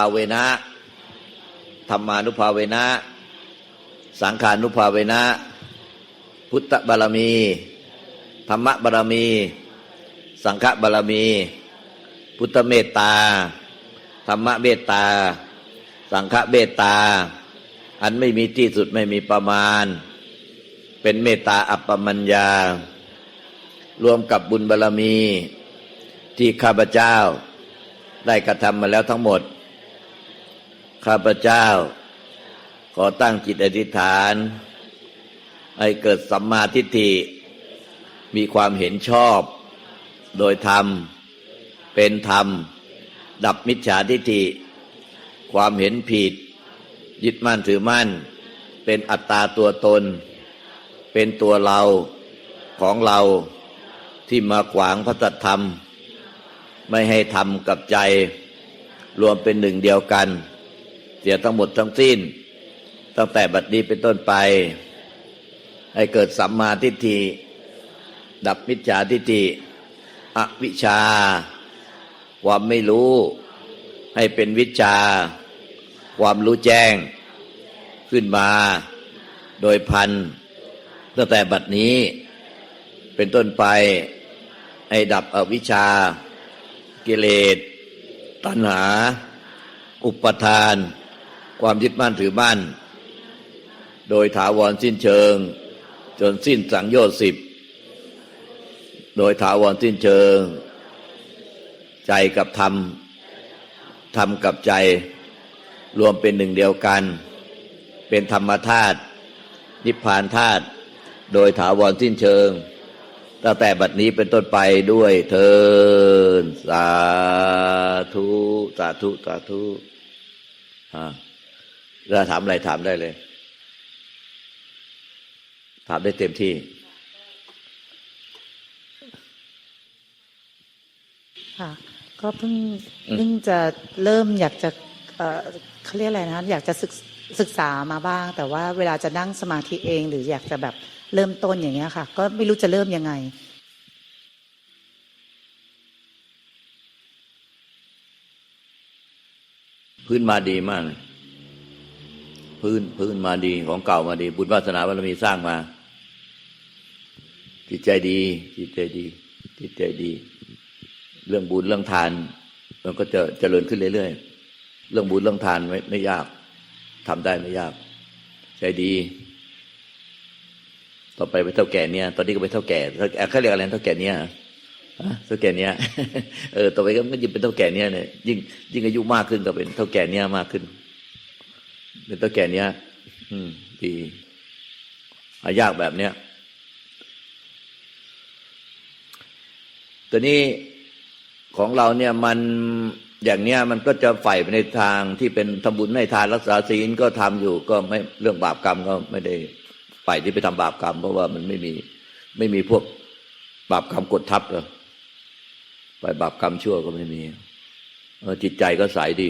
าเวนะธรรมานุภาเวนะ สังขานุภาเวนะ พุทธบารมี ธรรมบารมี สังฆบารมี พุทธเมตตา ธรรมเมตตา สังฆเมตตา อันไม่มีที่สุดไม่มีประมาณ เป็นเมตตาอัปปมัญญา รวมกับบุญบารรมีที่ข้าพเจ้าได้กระทำมาแล้วทั้งหมด ข้าพเจ้า ขอตั้งจิตอธิษฐาน ให้เกิดสัมมาทิฏฐิ มีความเห็นชอบ โดยธรรม เป็นธรรม ดับมิจฉาทิฏฐิ ความเห็นผิด ยึดมั่นถือมั่น เป็นอัตตาตัวตน เป็นตัวเราของเราที่มาขวางพระตัธรรม ไม่ให้ทำกับใจ รวมเป็นหนึ่งเดียวกัน สียทั้งหมดทั้งสิ้น ตั้งแต่บัดนี้เป็นต้นไป ให้เกิดสัมมาทิฏฐิ ดับมิจฉาทิฏฐิอวิชชา ความไม่รู้ ให้เป็นวิชา ความรู้แจ้ง ขึ้นมา โดยพันตั้งแต่บัดนี้ เป็นต้นไป ให้ดับอวิชชา กิเลส ตัณหา อุปทาน ความยึดมั่นถือมั่น โดยถาวรสิ้นเชิง จนสิ้นสังโยชน์สิบโดยถาวรสิ้นเชิง ใจกับธรรมธรรมกับใจ รวมเป็นหนึ่งเดียวกัน เป็นธรรมธาตุนิพพานธาตุโดยถาวรสิ้นเชิงตั้งแต่บัดนี้เป็นต้นไปด้วยเทินสาธุ สาธุ สาธุฮะ ถ้าถามอะไรถามได้เลย ถามได้เต็มที่ ค่ะ ก็เพิ่งอืมเพิ่งจะเริ่มอยากจะเอ่อเขาเรียกอะไรนะอยากจะศึกศึกษามาบ้าง แต่ว่าเวลาจะนั่งสมาธิเอง หรืออยากจะแบบเริ่มต้นอย่างเงี้ยค่ะ ก็ไม่รู้จะเริ่มยังไงพื้นมาดีมากเลย พื้นพื้นมาดีของเก่ามาดี บุญวาสนาบารมีสร้างมา จิตใจดี จิตใจดี จิตใจดี เรื่องบุญเรื่องทาน มันก็จะเจริญขึ้นเรื่อยๆเรื่องบุญเรื่องทานไม่ไม่ยากทำได้ไม่ยาก ใจดี ต่อไปไปเท่าแก่เนี่ย ตอนนี้ก็ไปเท่าแก่เท่าเขาเรียกอะไรเท่าแก่เนี่ยเท่าแก่เนี่ยเออ ต่อไปก็ยิ่งเป็นเท่าแก่เนี่ยเนี่ยยิ่งยิ่งอายุมากขึ้นก็เป็นเท่าแก่เนี่ยมากขึ้น เป็นเท่าแก่เนี่ยอืม ดีหายากแบบเนี้ยตัวนี้ของเราเนี่ยมันอย่างเนี้ยมันก็จะใฝ่ไปในทางที่เป็นทำบุญให้ทานรักษาศีลก็ทำอยู่ก็ไม่เรื่องบาปกรรมก็ไม่ได้ใฝ่ที่ไปทำบาปกรรม เพราะว่ามันไม่มีไม่มีพวกบาปกรรมกดทับเลยไปบาปกรรมชั่วก็ไม่มีเอจิตใจก็ใสดี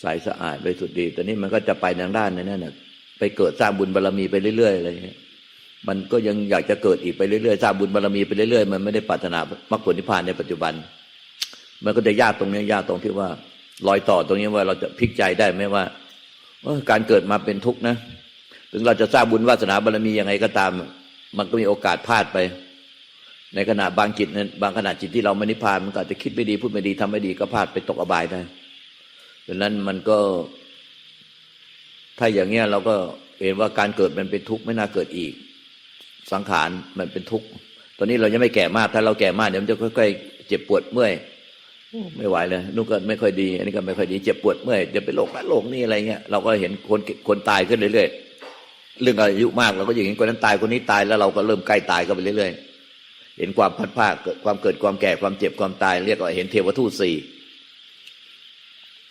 ใสสะอาดไปสุดดีแต่นี้มันก็จะไปทางด้านนั้นน่ะไปเกิดสร้างบุญบารรมีไปเรื่อยๆอะไรอย่างเงี้ยมันก็ยังอยากจะเกิดอีกไปเรื่อยๆสร้างบุญบารรมีไปเรื่อยๆมันไม่ได้ปรารถนามรรคผลนิพพานในปัจจุบัน มันก็จะยากตรงนี้ยากตรงที่ว่า รอยต่อตรงนี้ว่าเราจะพลิกใจได้ไหมว่าการเกิดมาเป็นทุกข์นะ ถึงเราจะสร้างบุญวาสนาบารรมียังไงก็ตาม มันก็มีโอกาสพลาดไป ในขณะบางจิตนั้นบางขณะจิตที่เราไม่นิพพานมันก็อาจจะคิดไม่ดีพูดไม่ดีทำไม่ดีก็พลาดไปตกอบายได้ ดังนั้นมันก็ ถ้าอย่างเงี้ยเราก็เห็นว่าการเกิดมันเป็นทุกข์ไม่น่าเกิดอีก สังขารมันเป็นทุกข์ตอนนี้เรายังไม่แก่มาก ถ้าเราแก่มากเดี๋ยวมันจะค่อยๆเจ็บปวดเมื่อยไม่ไหวเลยนู่นก็ไม่ค่อยดี อันนี้ก็ไม่ค่อยดี เจ็บปวดเมื่อยจะเป็นโรคนั้นโรคนี้อะไรเงี้ยเราก็เห็นคนคนตายขึ้นเรื่อยๆเรื่องอายุมากเราก็อย่างเห็นคนนั้นตายคนนี้ตายแล้วเราก็เริ่มใกล้ตายก็ไปเรื่อยๆเห็นความพัดภาเกิดความเกิดความแก่ความเจ็บความตาย เรียกว่าเห็นเทวทูตสี่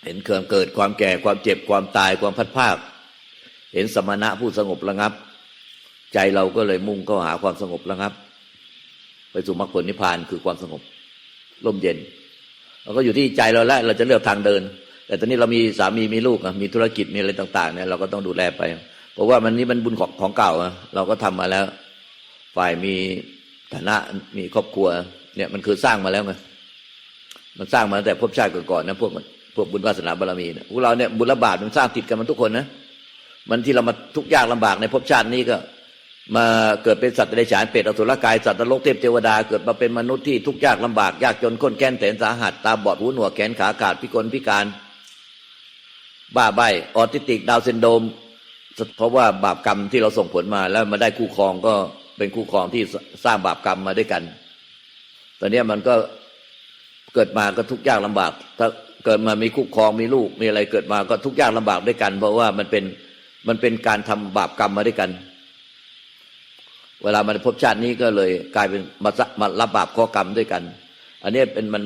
เห็นความเกิดความแก่ความเจ็บความตายความพัดภาค เห็นสมณะผู้สงบระงับ ใจเราก็เลยมุ่งเข้าหาความสงบระงับ ไปสู่มรรคผลนิพพานคือความสงบร่มเย็นเราก็อยู่ที่ใจเราแล้วเราจะเลือกทางเดิน แต่ตอนนี้เรามีสามีมีลูกมีธุรกิจมีอะไรต่าง ๆเนี่ยเราก็ต้องดูแลไป เพราะว่ามันนี้มันบุญของของเก่าเราก็ทำมาแล้ว ฝ่ายมีฐานะมีครอบครัว เนี่ยมันคือสร้างมาแล้วไงมันสร้างมาตั้งแต่ภพชาติก่อนๆนะพวกมัน วกบุญวาสนาบารมีเนี่ยพวกเราเนี่ยบุญละบาปมันสร้างติดกันมันทุกคนนะมันที่เรามาทุกยากลำบากในภพชาตินี้ก็ มาเกิดเป็นสัตว์ในฉานเปรตอสุรกายสัตว์นรกเทพเทวดาเกิดมาเป็นมนุษย์ที่ทุกยากลำบากยากจนข้นแค้นแสนสาหัสตาบอดหูหนวกแขนขาขาดพิกลพิการ บ้าใบออทิติกดาวน์ซินโดม เพราะว่าบาปกรรมที่เราส่งผลมาแล้วมาได้คู่ครองก็เป็นคู่ครองที่สร้างบาปกรรมมาด้วยกัน ตอนนี้มันก็เกิดมาก็ทุกยากลำบากถ้า เกิดมามีคู่ครองมีลูกมีอะไรเกิดมาก็ทุกข์ยากลำบากด้วยกัน เพราะว่ามันเป็นมันเป็นการทำบาปกรรมมาด้วยกัน เวลามันพบชาตินี้ก็เลยกลายเป็นมาสะมารับบาปข้อกรรมด้วยกัน อันนี้เป็นมัน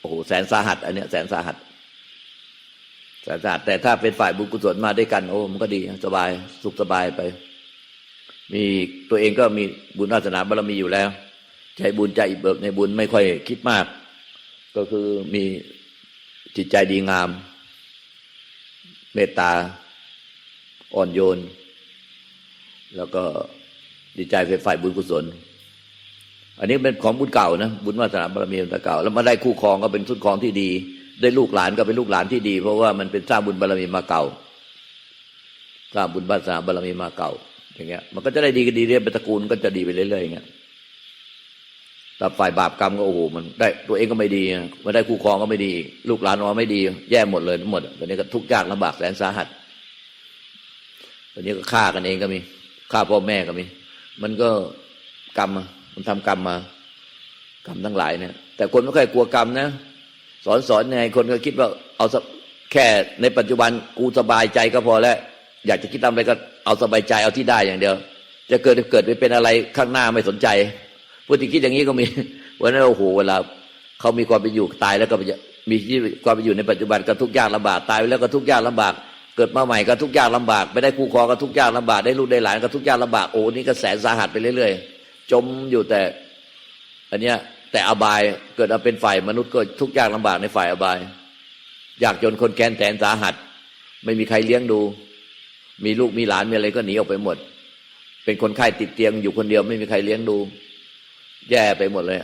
โอ้โหแสนสาหัส อันเนี้ยแสนสาหัสแสนสาหัสแต่ถ้าเป็นฝ่ายบุญกุศลมาด้วยกัน โอ้มันก็ดีสบายสุขสบายไป มีตัวเองก็มีบุญวาสนาบารมีอยู่แล้วใจบุญใจเบิกในบุญไม่ค่อยคิดมาก ก็คือมี จิตใจดีงาม เมตตา อ่อนโยน แล้วก็ดีใจเป็นฝ่ายบุญกุศล อันนี้เป็นของบุญเก่านะบุญวาสนาบารมีแต่เก่า แล้วมาได้คู่ครองก็เป็นทุนครองที่ดี ได้ลูกหลานก็เป็นลูกหลานที่ดี เพราะว่ามันเป็นสร้างบุญบารมีมาเก่าสร้างบุญวาสนาบารมีมาเก่า อย่างเงี้ย มันก็จะได้ดีก็ดีเรื่อยเป็นตระกูลก็จะดีไปเรื่อยๆอย่างเงี้ย แต่ฝ่ายบาปกรรมก็โอ้โหมันได้ตัวเองก็ไม่ดีมาได้คู่ครองก็ไม่ดี ลูกหลานออกมาไม่ดี แย่หมดเลยทั้งหมดตอนนี้ก็ทุกข์ยากลำบากแสนสาหัสตอนนี้ก็ฆ่ากันเองก็มีฆ่าพ่อแม่ก็มี มันก็กรรมมันทำกรรมมากรรมทั้งหลายเนี่ย แต่คนไม่ค่อยกลัวกรรมนะสอนสอนยังไงคนก็คิดว่าเอาแค่ในปัจจุบันกูสบายใจก็พอแล้ว อยากจะคิดทำอะไรก็เอาสบายใจเอาที่ได้อย่างเดียว จะเกิดเกิดไปเป็นอะไรข้างหน้าไม่สนใจ ผู้ที่คิดอย่างนี้ก็มีวันนั้นโอ้โหเวลาเขามีความเป็นอยู่ตายแล้วก็มีชีความเป็นอยู่ในปัจจุบันก็ทุกข์ยากลำบากตายไปแล้วก็ทุกข์ยากลำบาก เกิดมาใหม่ก็ทุกข์ยากลำบากไปได้คู่ครองก็ทุกข์ยากลำบากได้ลูกได้หลานก็ทุกข์ยากลำบากโอ้นี่ก็แสนสาหัสไปเรื่อยๆจมอยู่แต่ อันเนี้ย แต่อบายเกิดมาเป็นฝ่ายมนุษย์ก็ทุกข์ยากลำบากในฝ่ายอบายอยากจนคนแค้นแสนสาหัส ไม่มีใครเลี้ยงดู มีลูกมีหลานมีอะไรก็หนีออกไปหมด เป็นคนไข้ติดเตียงอยู่คนเดียวไม่มีใครเลี้ยงดู แย่ไปหมดเลย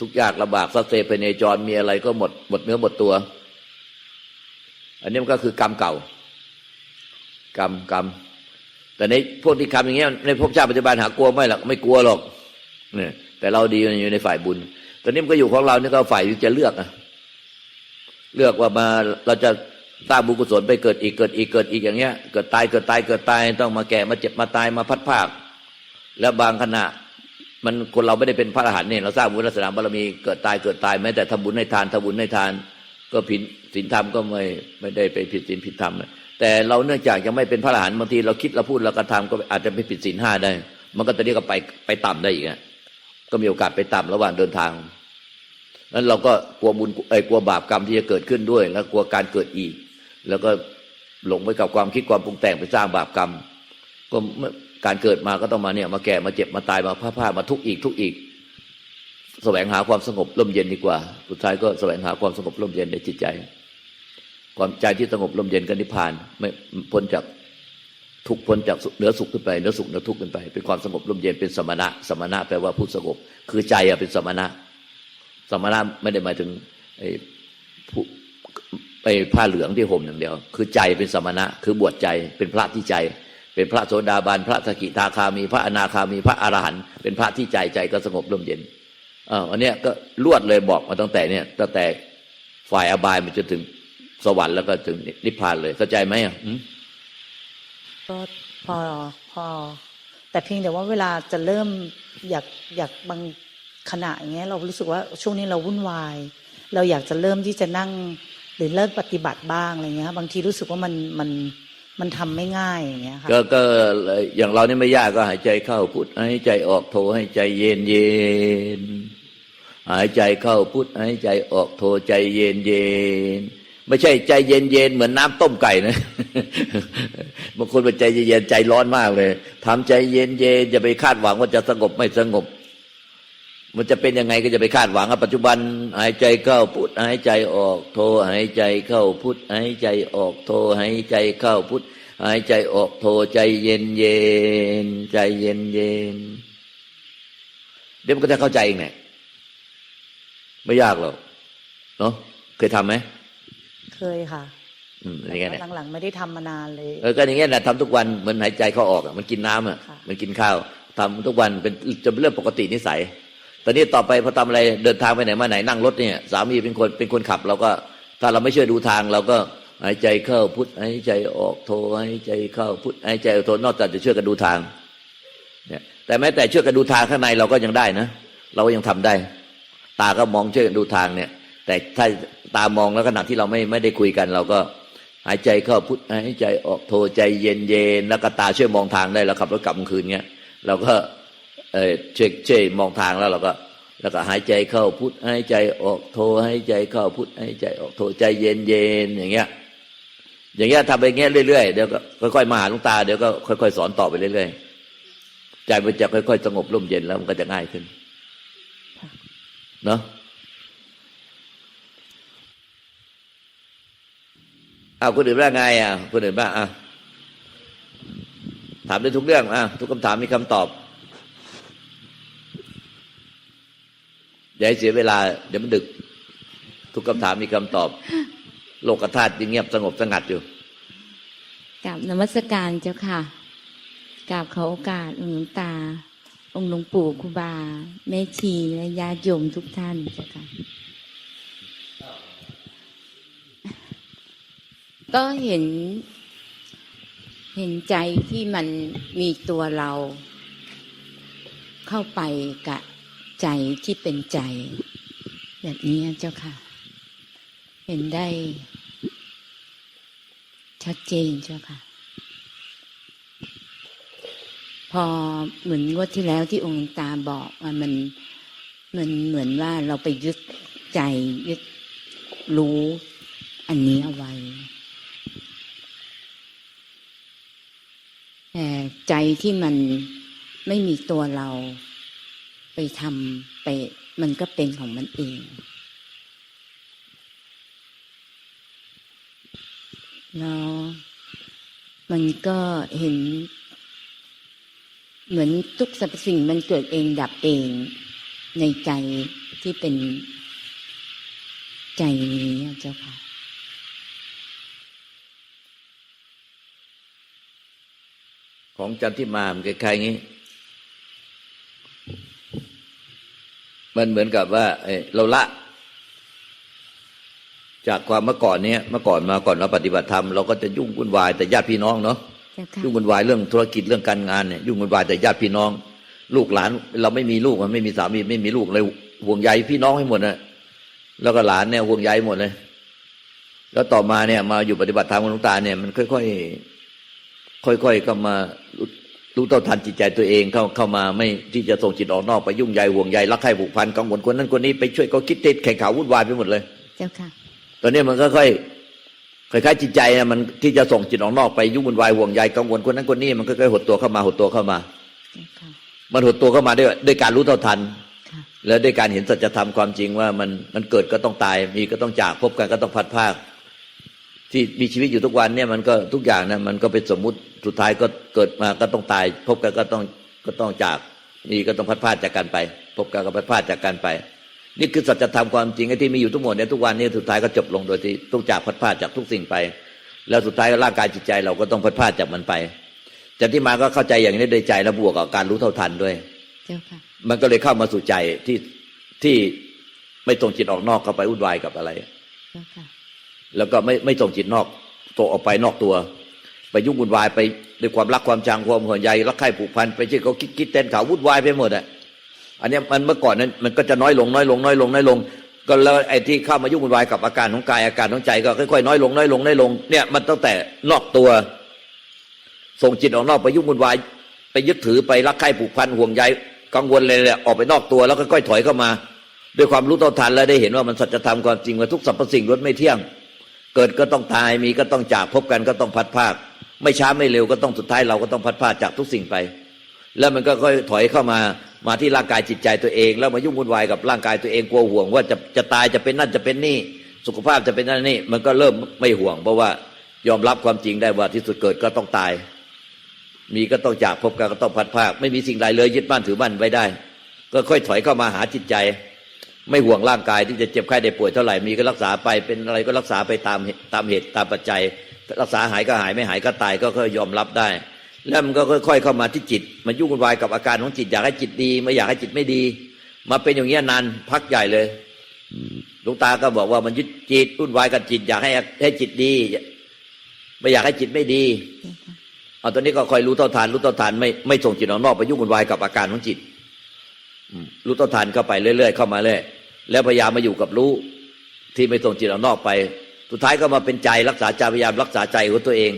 ทุกยากลำบากซัดเซไปในจรมีอะไรก็หมดหมดเนื้อหมดตัว อันนี้มันก็คือกรรมเก่ากรรมกรรมแต่ในพวกที่ทำอย่างเงี้ยในภพชาติปัจจุบันหากลัวไม่หรอกไม่กลัวหรอกเนี่ยแต่เราดีอยู่ในฝ่ายบุญตอนนี้มันก็อยู่ของเราเนี่ยก็ฝ่ายที่จะเลือกอะเลือกว่ามาเราจะสร้างบุญกุศลไปเกิดอีกเกิดอีกเกิดอีกอย่างเงี้ย เกิดตายเกิดตายเกิดตายต้องมาแก่มาเจ็บมาตายมาพัดภาค แล้วบางขณะ มันคนเราไม่ได้เป็นพระอรหันต์เนี่ยเราสร้างบุญลักษณะบารมีเกิดตายเกิดตายแม้แต่ทำบุญให้ทานทำบุญให้ทาน ก็ผิดศีลธรรมก็ไม่ไม่ได้ไปผิดศีลผิดธรรมแต่เราเนื่องจากยังไม่เป็นพระอรหันต์บางทีเราคิดเราพูดเรากระทำก็อาจจะไปผิดศีลห้าได้ มันก็ตอนนี้ก็ไปไปต่ำได้อีกก็มีโอกาสไปต่ำระหว่างเดินทางนั้นเราก็กลัวบุญไอ้กลัวบาปกรรมที่จะเกิดขึ้นด้วย แล้วกลัวการเกิดอีก แล้วก็หลงไปกับความคิดความปรุงแต่งไปสร้างบาปกรรม ก็ การเกิดมาก็ต้องมาเนี่ย มาแก่มาเจ็บมาตายมาพลาดพลามาทุกข์อีกทุกข์อีกแสวงหาความสงบร่มเย็นดีกว่า สุดท้ายก็แสวงหาความสงบร่มเย็นในจิตใจ ความใจที่สงบร่มเย็นกันนิพพาน ไม่พ้นจากทุกพ้นจากเหนือสุขขึ้นไปเหนือสุขเหนือทุกข์ขึ้นไป เป็นความสงบร่มเย็นเป็นสมณะ สมณะแปลว่าผู้สงบ คือใจอะเป็นสมณะ สมณะไม่ได้หมายถึงไอ้ผู้ไอ้ผ้าเหลืองที่ห่มอย่างเดียว คือใจเป็นสมณะ คือบวชใจเป็นพระที่ใจ เป็นพระโสดาบันพระสกิทาคามีพระอนาคามีพระอรหันต์เป็นพระที่ใจใจก็สงบร่มเย็นอ่าอันเนี้ยก็ลวดเลยบอกมาตั้งแต่เนี่ยตั้งแต่ฝ่ายอบายมันจนถึงสวรรค์แล้วก็ถึงนิพพานเลยเข้าใจไหมอะก็พอพอ แต่เพียงแต่ว่าเวลาจะเริ่มอยากอยากบางขณะอย่างเงี้ยเรารู้สึกว่าช่วงนี้เราวุ่นวาย เราอยากจะเริ่มที่จะนั่งหรือเลิกปฏิบัติบ้างอะไรเงี้ย บางทีรู้สึกว่ามันมัน มันทำไม่ง่ายอย่างเงี้ยค่ะก็ก็อย่างเรานี่ไม่ยากก็หายใจเข้าพุทหายใจออกโทหายใจเย็นเย็นหายใจเข้าพุทหายใจออกโทใจเย็นเย็นไม่ใช่ใจเย็นเย็นเหมือนน้ำต้มไก่นะบางคนเป็นใจเย็นใจร้อนมากเลยทำใจเย็นเย็นจะไปคาดหวังว่าจะสงบไม่สงบ มันจะเป็นยังไงก็จะไปคาดหวังปัจจุบัน หายใจเข้าพุทหายใจออกโทหายใจเข้าพุทหายใจออกโทหายใจเข้าพุทหายใจออกโทใจเย็นเย็นใจเย็นเย็นเดี๋ยวมันก็จะเข้าใจเองแหละไม่ยากหรอกเนาะเคยทำไหมเคยค่ะอืมอแต่ย่างเงี้ยเนี่ยว่าหลังๆไม่ได้ทำมานานเลยเออก็อย่างเงี้ยนะทำทุกวันเหมือนหายใจเข้าออกอะมันกินน้ำอะค่ะ มันกินข้าวทำทุกวันเป็นจะเป็นเรื่องปกตินิสัย ตอนนี้ต่อไปพอทำอะไรเดินทางไปไหนมาไหนนั่งรถเนี่ยสามีเป็นคนเป็นคนขับ เราก็ถ้าเราไม่ช่วยดูทางเราก็หายใจเข้าพุทหายใจออกโทหายใจเข้าพุทหายใจออกโทนอกจากจะช่วยกันดูทางเนี่ยแต่แม้แต่ช่วยกันดูทางข้างในเราก็ยังได้นะ เราก็ยังทำได้ ตาก็มองช่วยกันดูทางเนี่ย แต่ถ้าตามองแล้วขณะที่เราไม่ไม่ได้คุยกัน เราก็หายใจเข้าพุทหายใจออกโทใจเย็นเย็นแล้วก็ตาช่วยมองทางได้เราขับรถกลับกลางคืนเงี้ยเราก็ เออช่วยช่มองทางแล้วเราก็ แล้วก็หายใจเข้าพุทหายใจออกโทหายใจเข้าพุทหายใจออกโทใจเย็นเย็นอย่างเงี้ย อย่างเงี้ยทำไปเงี้ยเรื่อยๆเดี๋ยวก็ค่อยๆมาหาลวงตาเดี๋ยวก็ค่อยๆสอนต่อไปเรื่อยๆใจมันจะค่อยๆสงบร่มเย็นแล้วมันก็จะง่ายขึ้นเนาะเอาคนอื่นว่าไงอะคนอื่นบ้าอะถามได้ทุกเรื่องอะทุกคำถามมีคำตอบ อย่าให้เสียเวลา เดี๋ยวมันดึก ทุกคำถามมีคำตอบ โลกธาตุยังเงียบสงบสงัดอยู่กราบนมัสการเจ้าค่ะกราบขอโอกาสองค์หลวงตา องค์หลวงปู่ครูบา แม่ชีและญาติโยมทุกท่านเจ้าค่ะก็เห็น เห็นใจที่มันมีตัวเรา เข้าไปกับ ใจที่เป็นใจ แบบนี้เจ้าค่ะ เห็นได้ ชัดเจนเจ้าค่ะ พอเหมือนงวดที่แล้วที่องค์ตาบอกว่ามันมันเหมือนว่าเราไปยึดใจยึดรู้อันนี้เอาไว้แต่ใจที่มันไม่มีตัวเรา ไปทำไปมันก็เป็นของมันเอง แล้วมันก็เห็น เหมือนทุกสรรพสิ่งมันเกิดเองดับเองในใจที่เป็นใจนี้เจ้าค่ะของจันทิมามันคล้ายๆงี้ มันเหมือนกับว่าเอ้ยเราละ จากความเมื่อก่อนเนี้ยเมื่อก่อนมาก่อนเราปฏิบัติธรรมเราก็จะยุ่งวุ่นวายแต่ญาติพี่น้องเนาะเจ้าค่ะยุ่งวุ่นวายเรื่องธุรกิจเรื่องการงานเนี่ยยุ่งวุ่นวายแต่ญาติพี่น้อง ลูกหลาน เราไม่มีลูกมันไม่มีสามีไม่มีลูกเลยห่วงใยพี่น้องให้หมดนะแล้วก็หลานเนี่ยห่วงใยหมดเลย แล้วต่อมาเนี่ย มาอยู่ปฏิบัติธรรมกับหลวงตาเนี่ยมันค่อยๆค่อยๆเข้ามา รู้รู้เท่าทันจิตใจตัวเองเข้าเข้ามาไม่ที่จะส่งจิตออกนอกไปยุ่งใยห่วงใยรักใคร่ผูกพันกังวลคนนั้นคนนี้ไปช่วยเขาคิดเท็จแข่งข่าววุ่นวายไปหมดเลย เจ้าค่ะ ตอนนี้มันก็ค่อยคล้ายๆจิตใจนะมันที่จะส่งจิตออกนอกไปยุ่งวุ่นวายห่วงใยกังวลคนนั้นคนนี้มันก็ค่อยๆหดตัวเข้ามาหดตัวเข้ามาเจ้าค่ะมันหดตัวเข้ามาด้วยด้วยการรู้เท่าทันค่ะแล้วด้วยการเห็นสัจธรรมความจริงว่ามันมันเกิดก็ต้องตายมีก็ต้องจากพบกันก็ต้องพัดภาค ที่มีชีวิตอยู่ทุกวันเนี่ยมันก็ทุกอย่างนะมันก็เป็นสมมุติสุดท้ายก็เกิดมาก็ต้องตาย พบกันก็ต้องก็ต้องจากมีก็ต้องพัดพลาดจากกันไป พบกันก็พัดพลาดจากกันไป นี่คือสัจธรรมความจริงไอ้ที่มีอยู่ทั้งหมดเนี่ยทุกวันนี้สุดท้ายก็จบลงโดยที่ต้องจากพัดพลาดจากทุกสิ่งไป แล้วสุดท้ายก็ร่างกายจิตใจเราก็ต้องพัดพลาดจากมันไปจากที่มาก็เข้าใจอย่างนี้โดยใจแล้วบวกกับการรู้เท่าทันด้วยเจ้าค่ะมันก็เลยเข้ามาสู่ใจที่ที่ไม่ส่งจิตออกนอกเข้าไปวุ่นวายกับอะไรเจ้าค่ะ แล้วก็ไม่ไม่ส่งจิตนอกตัวออกไปนอกตัว ไปยุ่งวุ่นวายไปด้วยความรักความจังความห่วงใยรักใคร่ผูกพันไปที่เขาคิดคิดเต้นข่าววุ่นวายไปหมดอะอันนี้มันเมื่อก่อนนั้นมันก็จะน้อยลงน้อยลงน้อยลงน้อยลง ก็แล้วไอ้ที่เข้ามายุ่งวุ่นวายกับอาการของกายอาการของใจก็ค่อยๆน้อยลงน้อยลงน้อยลงเนี่ยมันตั้งแต่นอกตัว ส่งจิตออกนอกไปยุ่งวุ่นวาย ไปยึดถือไปรักใคร่ผูกพันห่วงใยกังวลเลยแหละออกไปนอกตัวแล้วก็ค่อยๆถอยเข้ามา ด้วยความรู้เท่าทันแล้วได้เห็นว่ามันสัจธรรมความจริงว่าทุกสรรพสิ่งล้วนไม่เที่ยง เกิดก็ต้องตายมีก็ต้องจากพบกันก็ต้องพัดภาค ไม่ช้าไม่เร็วก็ต้องสุดท้ายเราก็ต้องพัดภาคจากทุกสิ่งไป แล้วมันก็ค่อยถอยเข้ามามาที่ร่างกายจิตใจตัวเอง แล้วมายุ่งวุ่นวายกับร่างกายตัวเองกลัวห่วง ว่าจะจะตายจะเป็นนั่นจะเป็นนี่ สุขภาพจะเป็นนั่นนี่ มันก็เริ่มไม่ห่วง เพราะว่ายอมรับความจริงได้ว่าที่สุดเกิดก็ต้องตาย มีก็ต้องจากพบกันก็ต้องพัดภาค ไม่มีสิ่งใดเลยยึดบ้านถือบ้านไว้ได้ ก็ค่อยถอยเข้ามาหาจิตใจ ไม่ห่วงร่างกายที่จะเจ็บไข้ได้ป่วยเท่าไหร่มีก็รักษาไปเป็นอะไรก็รักษาไปตามตามเหตุตามปัจจัย รักษาหายก็หายไม่หายก็ตายก็ค่อยยอมรับได้ แล้วมันก็ค่อยๆเข้ามาที่จิตมายุ่งวุ่นวายกับอาการของจิตอยากให้จิตดี ไม่อยากให้จิตไม่ดี มาเป็นอย่างเงี้ยนานพักใหญ่เลยหลวงตาก็บอกว่ามันยึดจิตวุ่นวายกับจิต อยากให้ให้จิตดี ไม่อยากให้จิตไม่ดีเอาตอนนี้ก็คอยรู้เท่าทานรู้เท่าทานไม่ไม่ส่งจิตออกนอกไปยุ่งวุ่นวายกับอาการของจิต รู้เท่าทานเข้าไปเรื่อย ๆ เข้ามาเรื่อยแล้วพยายามมาอยู่กับรู้ที่ไม่ส่งจิตออกนอกไป สุดท้ายก็มาเป็นใจรักษาใจพยายามรักษาใจของตัวเอง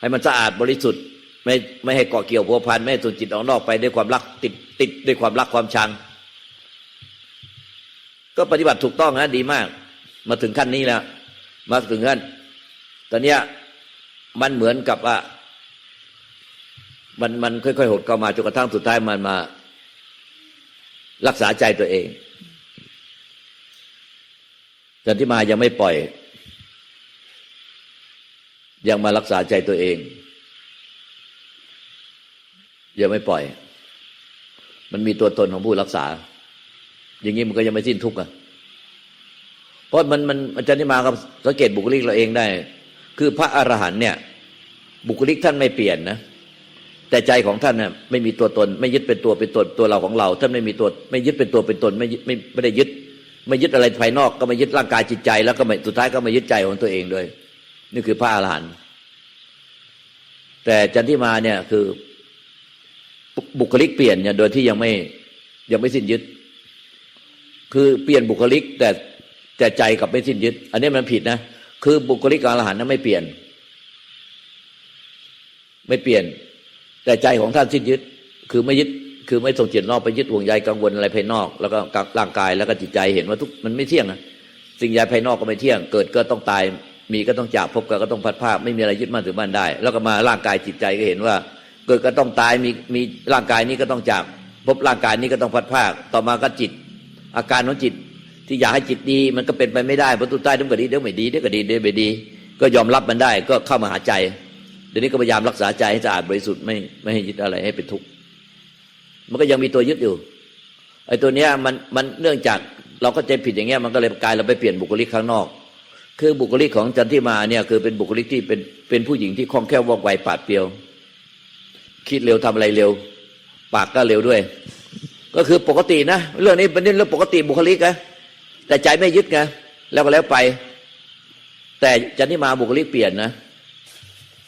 ให้มันสะอาดบริสุทธิ์ ไม่ไม่ให้เกาะเกี่ยวพัวพันไม่ให้ส่งจิตออกนอกไปด้วยความรักติดติดด้วยความรักความชัง ก็ปฏิบัติถูกต้องนะดีมาก มาถึงขั้นนี้แล้วมาถึงขั้นตอนเนี้ยมันเหมือนกับว่า มันมันค่อยๆหดเข้ามาจนกระทั่งสุดท้ายมันมา รักษาใจตัวเองจันที่มายังไม่ปล่อย ยังมารักษาใจตัวเอง ยังไม่ปล่อย มันมีตัวตนของผู้รักษา อย่างนี้มันก็ยังไม่สิ้นทุกข์อะเพราะมันมันอาจารย์ที่มาครับสังเกตบุคลิกเราเองได้ คือพระอรหันเนี่ย บุคลิกท่านไม่เปลี่ยนนะ แต่ใจของท่านน่ะไม่มีตัวตน ไม่ยึดเป็นตัวเป็นตนตัวเราของเรา ท่านไม่มีตัวไม่ยึดเป็นตัวเป็นตนไม่ไม่ไม่ได้ยึด ไม่ยึดอะไรภายนอกก็ไม่ยึดร่างกายจิตใจ แล้วก็ไม่สุดท้ายก็ไม่ยึดใจของตัวเองด้วย นี่คือพระอรหันต์แต่จันทิมาเนี่ยคือบุบุคลิกเปลี่ยนเนี่ยโดยที่ยังไม่ยังไม่สิ้นยึด คือเปลี่ยนบุคลิกแต่แต่ใจกับไม่สิ้นยึด อันนี้มันผิดนะคือบุคลิกอรหันต์นั้นไม่เปลี่ยน ไม่เปลี่ยน แต่ใจของท่านสิ้นยึดคือไม่ยึดคือไม่ส่งจิตนอกไปยึดห่วงใยกังวลอะไรภายนอก แล้วก็กับร่างกายแล้วก็จิตใจเห็นว่าทุกมันไม่เที่ยงนะสิ่งใหญ่ภายนอกก็ไม่เที่ยง เกิดก็ต้องตาย มีก็ต้องจากพบก็ต้องพัดภาคไม่มีอะไรยึดมั่นถือมั่นได้ แล้วก็มาร่างกายจิตใจก็เห็นว่า เกิดก็ต้องตายมีมีร่างกายนี้ก็ต้องจากพบร่างกายนี้ก็ต้องพัดภาค ต่อมาก็จิต อาการของจิตที่อยากให้จิตดีมันก็เป็นไปไม่ได้เพราะตุใต้ต้องก็ดีเดี๋ยวไม่ดีเดี๋ยวก็ดีเดี๋ยวไม่ดี ก็ยอมรับมันได้ก็เข้ามาหาใจ เดี๋ยวนี้ก็พยายามรักษาใจให้สะอาดบริสุทธิ์ไม่ไม่ให้ยึดอะไรให้เป็นทุกข์มันก็ยังมีตัวยึดอยู่ไอ้ตัวเนี้ยมันมันเนื่องจากเราก็ใจผิดอย่างเงี้ยมันก็เลยกลายเราไปเปลี่ยนบุคลิกข้างนอก คือบุคลิกของจันทิมาเนี่ยคือเป็นบุคลิกที่เป็นเป็นผู้หญิงที่คล่องแคล่วว่องไวปาดเปรียว คิดเร็วทำอะไรเร็ว ปากก็เร็วด้วย ก็คือปกตินะเรื่องนี้เป็นเรื่องปกติบุคลิกนะแต่ใจไม่ยึดไงแล้วก็แล้วไป แต่จันทิมาบุคลิกเปลี่ยนนะ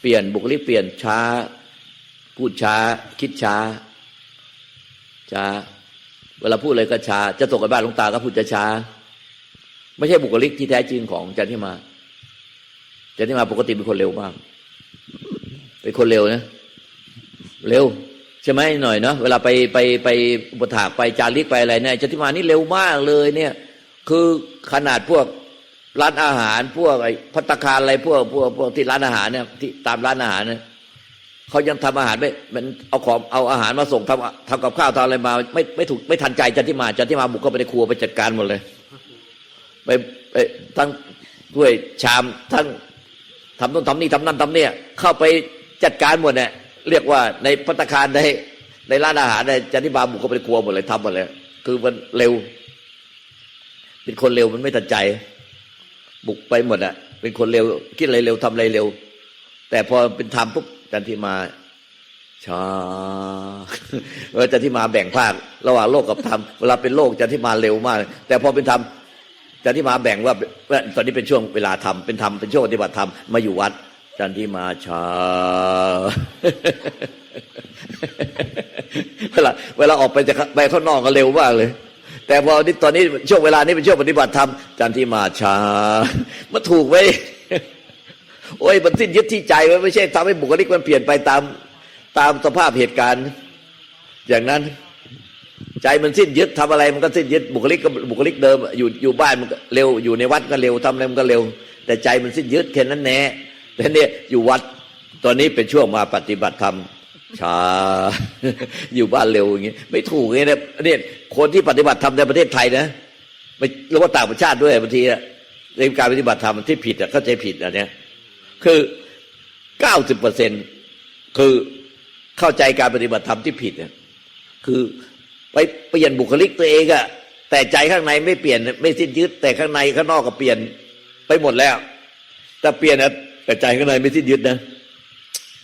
เปลี่ยนบุคลิกเปลี่ยนช้า พูดช้า คิดช้า ช้า เวลาพูดอะไรก็ช้า จะตกกับบ้านลงตาก็พูดจะช้า ไม่ใช่บุคลิกที่แท้จริงของจันทิมาจันทิมาปกติเป็นคนเร็วมากเป็นคนเร็วนะเร็วใช่ไหมหน่อยเนาะเวลาไปไปไปอุปถากไปจาริกไปอะไรเนี่ยจันทิมานี่เร็วมากเลยเนี่ย คือขนาดพวก ร้านอาหารพวกไอ้พัตคารอะไรพวกพวกพวกที่ร้านอาหารเนี่ยที่ตามร้านอาหารเนี่ยเขายังทำอาหารไม่มันเอาของเอาอาหารมาส่งทำทำกับข้าวทำอะไรมาไม่ไม่ถูกไม่ทันใจจันทิมาจันทิมาบุกเข้าไปในครัวไปจัดการหมดเลย ไปไปทั้งด้วยชามทั้งทำนู่นทำนี่ทำนั่นทำเนี่ยเข้าไปจัดการหมดเนี่ยเรียกว่าในพัตคารในในร้านอาหารเนี่ยจันทิมาบุกเข้าไปในครัวหมดเลยทำหมดเลย คือมันเร็ว เป็นคนเร็วมันไม่ทันใจ บุกไปหมดอะเป็นคนเร็ว คิดอะไรเร็วทำอะไรเร็ว แต่พอเป็นธรรมปุ๊บจันทิมาช้าเออจันทิมาแบ่งภาค ระหว่างโลกกับธรรมเวลาเป็นโลกจันทิมาเร็วมาก แต่พอเป็นธรรมจันทิมาแบ่งว่าตอนนี้เป็นช่วงเวลาธรรมเป็นธรรมเป็นช่วงปฏิบัติธรรมมาอยู่วัด จันทิมาช้าเวลาเวลาออกไปจะไปข้างนอกก็เร็วมากเลย แต่พอนี่ตอนนี้ช่วงเวลานี้เป็นช่วงปฏิบัติธรรมจันทิมาช้ามันถูกไว้ยโอ้ยมันสิ้นยึดที่ใจไว้ไม่ใช่ทำให้บุคลิกมันเปลี่ยนไปตามตามสภาพเหตุการณ์ อย่างนั้น ใจมันสิ้นยึดทำอะไรมันก็สิ้นยึดบุคลิกก็บุคลิกเดิม อยู่อยู่บ้านมันก็เร็วอยู่ในวัดก็เร็วทำอะไรมันก็เร็ว แต่ใจมันสิ้นยึดแค่นั้นแน่แต่เนี่ยอยู่วัดตอนนี้เป็นช่วงมาปฏิบัติธรรม ช้าอยู่บ้านเร็วอย่างงี้ไม่ถูกไงเนี่ยเนี่ยคนที่ปฏิบัติธรรมในประเทศไทยนะไม่รู้ว่าต่างประเทศด้วยบางทีอะในการปฏิบัติธรรมที่ผิดอะเข้าใจผิดอันเนี้ยคือเก้าสิบเปอร์เซ็นคือเข้าใจการปฏิบัติธรรมที่ผิดเนี่ยคือไปเปลี่ยนบุคลิกตัวเองอะแต่ใจข้างในไม่เปลี่ยนไม่สิ้นยึด แต่ข้างในข้างนอกก็เปลี่ยนไปหมดแล้ว แต่เปลี่ยนนะแต่ใจข้างในไม่สิ้นยึดนะ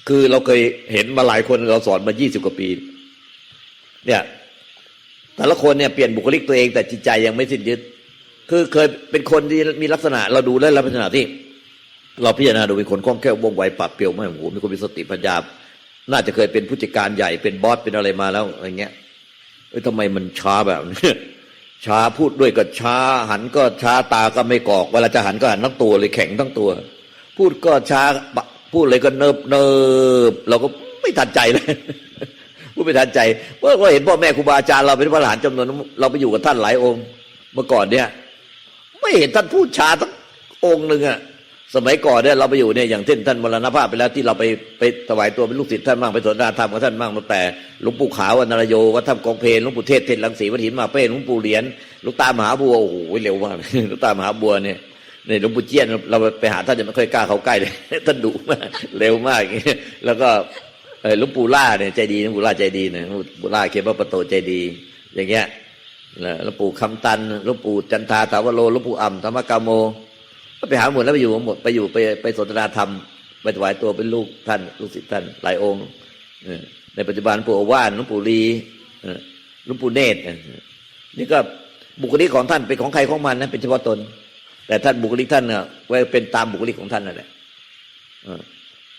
คือเราเคยเห็นมาหลายคนเราสอนมายี่สิบกว่าปี เนี่ยแต่ละคนเนี่ยเปลี่ยนบุคลิกตัวเองแต่จิตใจยังไม่สิ้นยึด คือเคยเป็นคนที่มีลักษณะเราดูแล้วลักษณะที่ เราพิจารณาดูเป็นคนคล่องแคล่วว่องไวปรับเปรียวไม่โอ้โหมีคนมีสติปัญญา น่าจะเคยเป็นผู้จัดการใหญ่เป็นบอสเป็นอะไรมาแล้วอะไรเงี้ยเอ้ยทำไมมันช้าแบบนี้ช้าพูดด้วยก็ช้า หันก็ช้าตาก็ไม่กอก เวลาจะหันก็หันทั้งตัวเลยแข็งทั้งตัว พูดก็ช้า พูดเลยก็เนิบเนิบเราก็ไม่ทันใจเลยพูดไม่ทันใจเพราะเราเห็นพ่อแม่ครูบาอาจารย์เราเป็นพระอรหันจำนวนเราไปอยู่กับท่านหลายองค์ เมื่อก่อนเนี่ย ไม่เห็นท่านพูดช้าทั้งองค์หนึ่งอะสมัยก่อนเนี่ยเราไปอยู่เนี่ยอย่างเช่นท่านมรณภาพไปแล้วที่เราไปไปถวายตัวเป็นลูกศิษย์ท่านมั่งไปสนทนาธรรมกับท่านมั่งตั้งแต่หลวงปู่ขาววนารโยวัดถ้ำกองเพลหลวงปู่เทศเทศลังสีวัดหินมาเป้หลวงปู่เหรียญหลวงตามหาบัวโอ้โหเร็วมากหลวงตามหาบัวเนี่ย เนี่ยหลวงปู่เจี้ยนเราไปหาท่านจะไม่ค่อยกล้าเข้าใกล้เลยท่านดุมากเร็วมากอย่างเงี้ยแล้วก็หลวงปู่ล่าเนี่ยใจดีหลวงปู่ล่าใจดีนะหลวงปู่ล่าเขียนว่าประโตใจดี อย่างเงี้ยแล้วหลวงปู่คำตันหลวงปู่จันทาถาวโรหลวงปู่อ่ำธรรมกามโม ก็ไปหาหมดแล้วไปอยู่หมดไปอยู่ไปไปสนทนาธรรมไปถวายตัวเป็นลูกท่าน ลูกศิษย์ท่านหลายองค์ในปัจจุบันปู่อว่านหลวงปู่ลีหลวงปู่เนตรนี่ก็บุคลิกของท่านเป็นของใครของมันนะเป็นเฉพาะตน แต่ท่านบุคลิกท่านเนี่ยไว้เป็นตามบุคลิกของท่านนั่นแหละ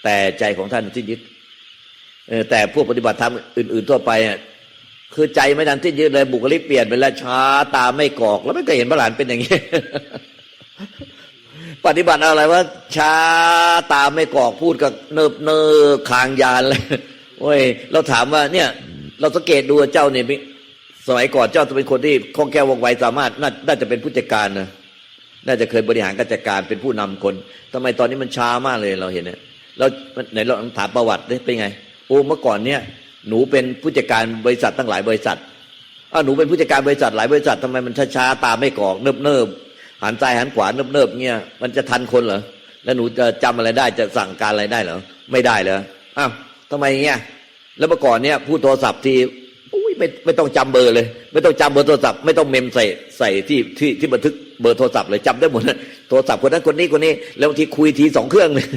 แต่ใจของท่านที่ยึดแต่พวกปฏิบัติธรรมอื่น ๆ ทั่วไปอะคือใจไม่ทันที่ยึดเลยบุคลิกเปลี่ยนไปแล้วช้าตาไม่กรอก แล้วไม่เคยเห็นพระหลานเป็นอย่างนี้ปฏิบัติอะไรว่าช้าตาไม่กรอกพูดกับเนิบเนิบคางยานเลยโอ้ย เราถามว่าเนี่ย เราสังเกตดูเจ้าเนี่ยสมัยก่อนเจ้าจะเป็นคนที่คล่องแคล่วว่องไวสามารถน่าจะเป็นผู้จัดการนะ น่าจะเคยบริหารการจัดการเป็นผู้นำคนทำไมตอนนี้มันช้ามากเลยเราเห็นเนี่ยเราไหนเราถามประวัติได้เป็นไงโอ้เมื่อก่อนเนี่ยหนูเป็นผู้จัดการบริษัทตั้งหลายบริษัทอ้าหนูเป็นผู้จัดการบริษัทหลายบริษัททำไมมันช้าๆตาไม่กรอกเนิบเนิบหันซ้ายหันขวาเนิบเนิบเงี้ยมันจะทันคนเหรอแล้วหนูจะจำอะไรได้จะสั่งการอะไรได้เหรอไม่ได้เหรออ้าวทำไมเงี้ยแล้วเมื่อก่อนเนี่ยพูดโทรศัพท์ที ไม่ไม่ต้องจำเบอร์เลย ไม่ต้องจำเบอร์โทรศัพท์ไม่ต้องเมมใส่ใส่ที่ที่ที่บันทึกเบอร์โทรศัพท์เลยจำได้หมดนะโทรศัพท์คนนั้นคนนี้คนนี้ แล้วบางทีคุยทีสองเครื่องเลย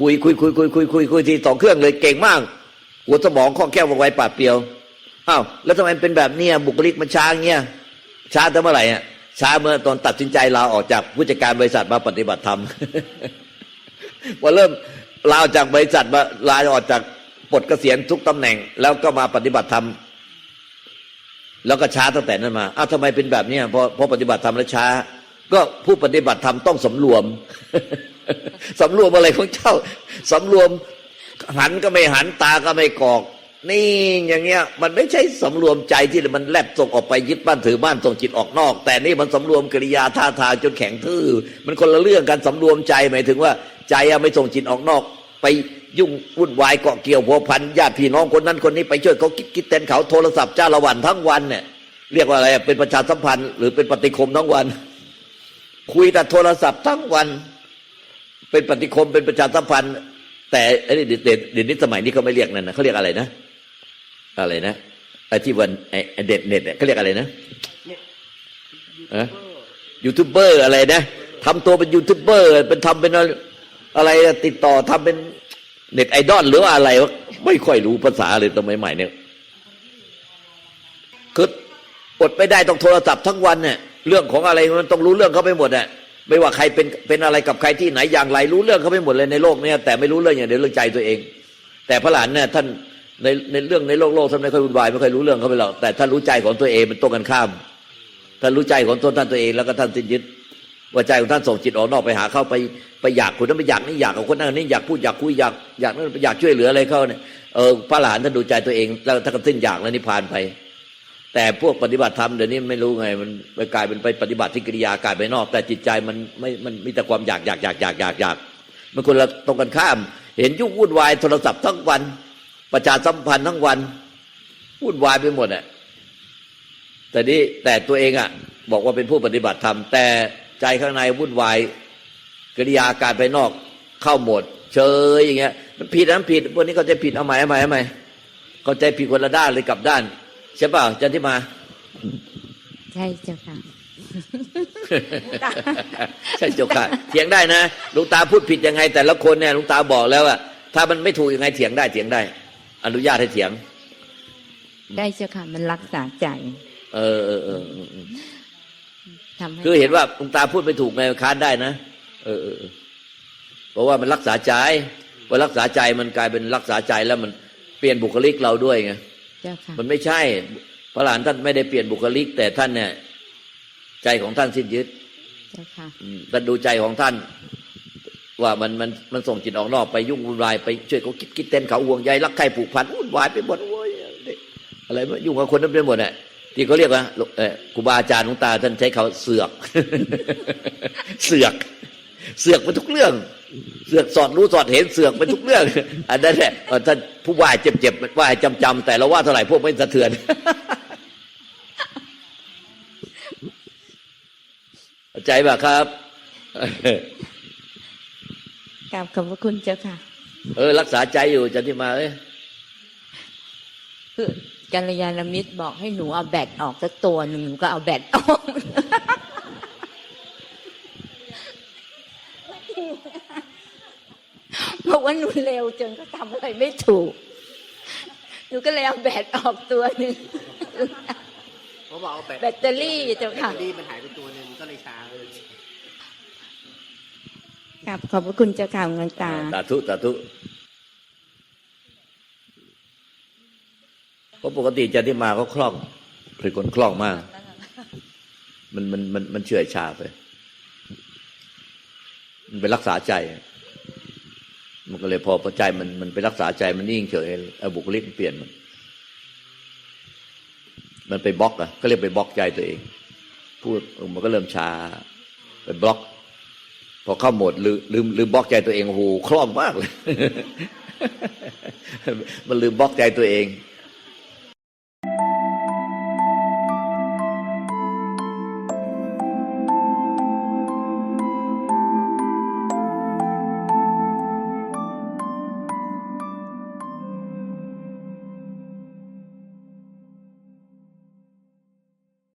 คุยคุยคุยคุยคุยคุยคุยทีสองเครื่องเลยเก่งมาก หัวสมองคล่อแคล่วว่องไวปาดเปียวอ้าวแล้วทำไมเป็นแบบเนี้ยบุคลิกมันช้าเงี้ยช้าแต่เมื่อไหร่อะช้าเมื่อตอนตัดสินใจลาออกจากผู้จัดการบริษัทมาปฏิบัติธรรมพอเริ่มลาออกจากบริษัทมาลาออกจากปลดเกษียณทุกตำแหน่ง แล้วก็มาปฏิบัติธรรม แล้วก็ช้าตั้งแต่นั้นมาอ้าวทำไมเป็นแบบนี้พอพอปฏิบัติธรรมแล้วช้า ก็ผู้ปฏิบัติธรรมต้องสำรวมสำรวมอะไรของเจ้าสำรวม หันก็ไม่หันตาก็ไม่กอก นี่อย่างเงี้ย มันไม่ใช่สำรวมใจที่มันแลบส่งออกไปยึดบ้านถือบ้านส่งจิตออกนอก แต่นี่มันสำรวมกิริยาท่าทางจนแข็งทื่อ มันคนละเรื่องกันสำรวมใจหมายถึงว่า ใจอะไม่ส่งจิตออกนอก ไปยุ่งวุ่นวายเกาะเกี่ยวพัวพันญาติพี่น้องคนนั้นคนนี้ไปช่วยเขาคิดคิดแทนเขาโทรศัพท์จ้าละวันทั้งวันเนี่ยเรียกว่าอะไรอะเป็นประชาสัมพันธ์ หรือเป็นปฏิคมทั้งวัน คุยแต่โทรศัพท์ทั้งวัน เป็นปฏิคมเป็นประชาสัมพันธ์ แต่ไอ้เด็ดเด็ดเด็ดนี้สมัยนี้เขาไม่เรียกนั่นนะเขาเรียกอะไรนะ อะไรนะไอ้ที่วันไอ้เด็ดเน็ตเนี่ยเขาเรียกอะไรนะยูทูบเบอร์อะไรนะทำตัวเป็นยูทูบเบอร์เป็นทำเป็น อะไรติดต่อทำเป็นเน็ตไอดอลหรือว่าอะไรวะไม่ค่อยรู้ภาษาเลยสมัยใหม่ๆเนี่ยคืออดไม่ได้ต้องโทรศัพท์ทั้งวันเนี่ยเรื่องของอะไรมันต้องรู้เรื่องเขาไปหมดอะไม่ว่าใครเป็นเป็นอะไรกับใครที่ไหนอย่างไร รู้เรื่องเขาไปหมดเลยในโลกเนี้ยแต่ไม่รู้เรื่องอย่างเดียวเรื่องใจตัวเอง แต่พระหลานเนี่ยท่านในในเรื่องในโลกโลกท่านไม่ค่อยวุ่นวายไม่ค่อยรู้เรื่องเขาไปหรอกแต่ท่านรู้ใจของตัวเองมันตรงกันข้ามท่านรู้ใจของตัวท่านตัวเองแล้วก็ท่านสิ้นยึด ว่าใจของท่านส่งจิตออกนอกไปหาเข้าไปไปอยากคนนั้นไปอยากนี่อยากกับคนนั้นนนี้อยากพูดอยากคุยอยากอยากนั้นอยากช่วยเหลืออะไรเขาเนี่ยเออพระหลานท่านดูใจตัวเองแล้วท่านก็สิ้นอยากแล้วนิพพานไป แต่พวกปฏิบัติธรรมเดี๋ยวนี้ไม่รู้ไงมันไปกลายเป็นไปปฏิบัติที่กิริยากายไปนอก แต่จิตใจมันไม่มันมีแต่ความอยากอยากอยากอยากอยากอยากมันคนละตรงกันข้าม เห็นยุ่งวุ่นวายโทรศัพท์ทั้งวัน ประชาสัมพันธ์ทั้งวันวุ่นวายไปหมดอะแต่นี้แต่ตัวเองอะ บอกว่าเป็นผู้ปฏิบัติธรรมแต่ ใจข้างในวุ่นวายกิริยาการไปนอกเข้าหมด เฉยอย่างเงี้ย มันผิดนั้นผิดพวกนี้เขาใจผิดเอาใหม่เอาใหม่เอาใหม่เขาใจผิดคนละด้านเลยกลับด้าน ใช่ป่ะจันที่มา ใช่เจ้าค่ะใช่เจ้าค่ะเถียงได้นะหลุงตาพูดผิดยังไง แต่ละคนเนี่ยหลุงตาบอกแล้วว่าถ้ามันไม่ถูกยังไงเถียงได้เถียงได้ อนุญาตให้เถียง ได้เจ้าค่ะ มันรักษาใจ เออเออเออ คือเห็นว่าหลุงตาพูดไม่ถูกไงค้านได้นะเออเออเออเพราะว่ามันรักษาใจพอรักษาใจมันกลายเป็นรักษาใจแล้วมันเปลี่ยนบุคลิกเราด้วยไงเจ้าค่ะมันไม่ใช่ พระหลานท่านไม่ได้เปลี่ยนบุคลิก แต่ท่านเนี่ย ใจของท่านสิ้นยึดเจ้าค่ะอืมท่านดูใจของท่าน ว่ามันมันมันส่งจิตออกนอกไปยุ่งวุ่นวายไปช่วยเขาคิดคิดเต้นเขาห่วงใยรักใคร่ผูกพันวุ่นวายไปหมดโอ้ยอะไรไม่ยุ่งกับคนนั้นไปหมดอะ ที่เขาเรียกว่าเอ่อครูบาอาจารย์หลวงตาท่านใช้เขาเสือก เสือก เสือกไปทุกเรื่อง เสือกสอดรู้สอดเห็นเสือกไปทุกเรื่อง อันนั้นแหละเออท่านผู้ว่าเจ็บเจ็บๆว่าจำจำๆแต่เราว่าเท่าไหร่พวกไม่สะเทือนเข้าใจป่ะครับกราบขอบพระคุณเจ้าค่ะ เออ รักษาใจอยู่จันทิมาเอ้ยคือ กัลยาณมิตรบอกให้หนูเอาแบตออกสักตัวหนึ่งหนูก็เอาแบตออกบอกว่าหนูเร็วจนก็ทำอะไรไม่ถูก หนูก็เลยเอาแบตออกตัวหนึ่งเขาบอกเอาแบตแบตเตอรี่เจ้าแบตค่ะเตอรี่มันหายไปตัวหนึ่งก็เลยช้าเลยกราบขอบพระคุณเจ้าค่ะเงินตาสาธุสาธุ เพราะปกติจันทิมาเขาคล่องเป็นคนคล่องมาก มันมันมันมันเฉื่อยชาไป มันไปรักษาใจ มันก็เลยพอพอใจมันมันไปรักษาใจมันนิ่งเฉยเอาบุคลิกมันเปลี่ยนมัน มันไปบล็อกอะก็เรียกไปบล็อกใจตัวเอง พูดเออมันก็เริ่มชาไปบล็อก พอเข้าโหมดลืมลืมลืมบล็อกใจตัวเองโอ้โหคล่องมากเลย มันลืมบล็อกใจตัวเอง